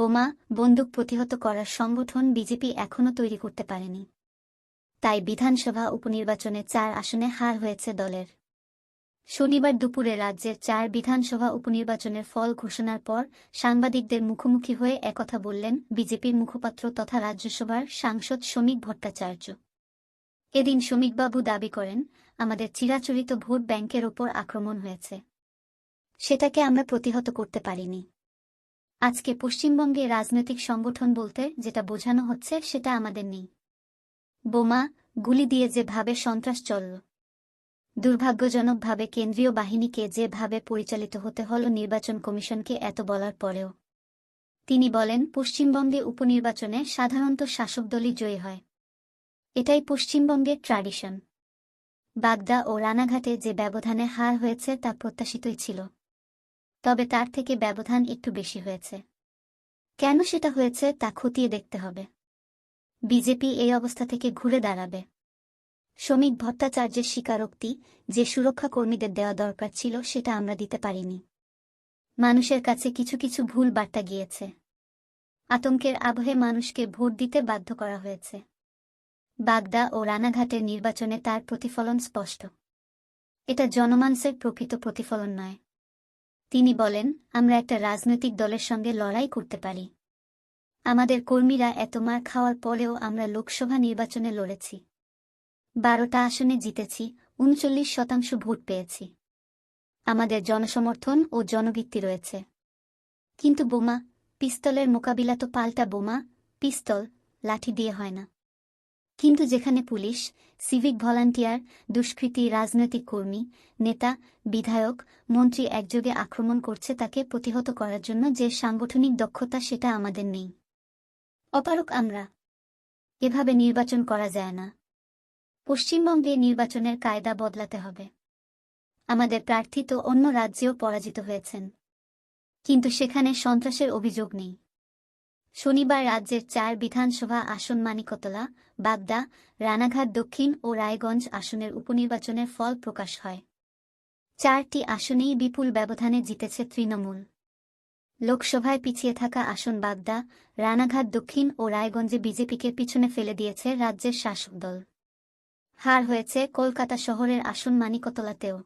বোমা বন্দুক প্রতিহত করার সংগঠন বিজেপি এখনও তৈরি করতে পারেনি। তাই বিধানসভা উপনির্বাচনে চার আসনে হার হয়েছে দলের। শনিবার দুপুরে রাজ্যের চার বিধানসভা উপনির্বাচনের ফল ঘোষণার পর সাংবাদিকদের মুখোমুখি হয়ে একথা বললেন বিজেপির মুখপাত্র তথা রাজ্যসভার সাংসদ শ্রমিক ভট্টাচার্য। এদিন শ্রমিকবাবু দাবি করেন, আমাদের চিরাচরিত ভোট ব্যাংকের ওপর আক্রমণ হয়েছে। সেটাকে আমরা প্রতিহত করতে পারিনি। আজকে পশ্চিমবঙ্গে রাজনৈতিক সংগঠন বলতে যেটা বোঝানো হচ্ছে সেটা আমাদের নেই। বোমা, গুলি দিয়ে যেভাবে সন্ত্রাস চলল, দুর্ভাগ্যজনকভাবে কেন্দ্রীয় বাহিনীকে যেভাবে পরিচালিত হতে হল নির্বাচন কমিশনকে এত বলার পরেও। তিনি বলেন, পশ্চিমবঙ্গে উপনির্বাচনে সাধারণত শাসক দলই জয়ী হয়। এটাই পশ্চিমবঙ্গের ট্র্যাডিশন। বাগদা ও রানাঘাটে যে ব্যবধানে হার হয়েছে তা প্রত্যাশিতই ছিল। তবে তার থেকে ব্যবধান একটু বেশি হয়েছে। কেন সেটা হয়েছে তা খতিয়ে দেখতে হবে। বিজেপি এই অবস্থা থেকে ঘুরে দাঁড়াবে। শ্রমিক ভট্টাচার্যের স্বীকারোক্তি যে সুরক্ষা কর্মীদের দেওয়া দরকার ছিল সেটা আমরা দিতে পারিনি। মানুষের কাছে কিছু কিছু ভুল বার্তা গিয়েছে। আতঙ্কের আবহে মানুষকে ভোট দিতে বাধ্য করা হয়েছে। বাগদা ও রানাঘাটের নির্বাচনে তার প্রতিফলন স্পষ্ট। এটা জনমানসের প্রকৃত প্রতিফলন নয়। তিনি বলেন, আমরা একটা রাজনৈতিক দলের সঙ্গে লড়াই করতে পারি। আমাদের কর্মীরা এত মার খাওয়ার পরেও আমরা লোকসভা নির্বাচনে লড়েছি। বারোটা আসনে জিতেছি, উনচল্লিশ শতাংশ ভোট পেয়েছি। আমাদের জনসমর্থন ও জনভিত্তি রয়েছে। কিন্তু বোমা, পিস্তলের মোকাবিলা তো পাল্টা বোমা, পিস্তল, লাঠি দিয়ে হয় না। কিন্তু যেখানে পুলিশ, সিভিক ভলান্টিয়ার, দুষ্কৃতী, রাজনৈতিক কর্মী, নেতা, বিধায়ক, মন্ত্রী একযোগে আক্রমণ করছে তাকে প্রতিহত করার জন্য যে সাংগঠনিক দক্ষতা সেটা আমাদের নেই। অপারক আমরা। এভাবে নির্বাচন করা যায় না। পশ্চিমবঙ্গে নির্বাচনের কায়দা বদলাতে হবে। আমাদের প্রার্থী তো অন্য রাজ্যেও পরাজিত হয়েছেন। কিন্তু সেখানে সন্ত্রাসের অভিযোগ নেই। শনিবার রাজ্যের চার বিধানসভা আসন মানিকতলা, বাগদা, রানাঘাট দক্ষিণ ও রায়গঞ্জ আসনের উপনির্বাচনের ফল প্রকাশ হয়। চারটি আসনেই বিপুল ব্যবধানে জিতেছে তৃণমূল। লোকসভায় পিছিয়ে থাকা আসন বাগদা, রানাঘাট দক্ষিণ ও রায়গঞ্জে বিজেপিকে পিছনে ফেলে দিয়েছে রাজ্যের শাসক দল। হার হয়েছে কলকাতা শহরের আসন মানিকতলাতেও।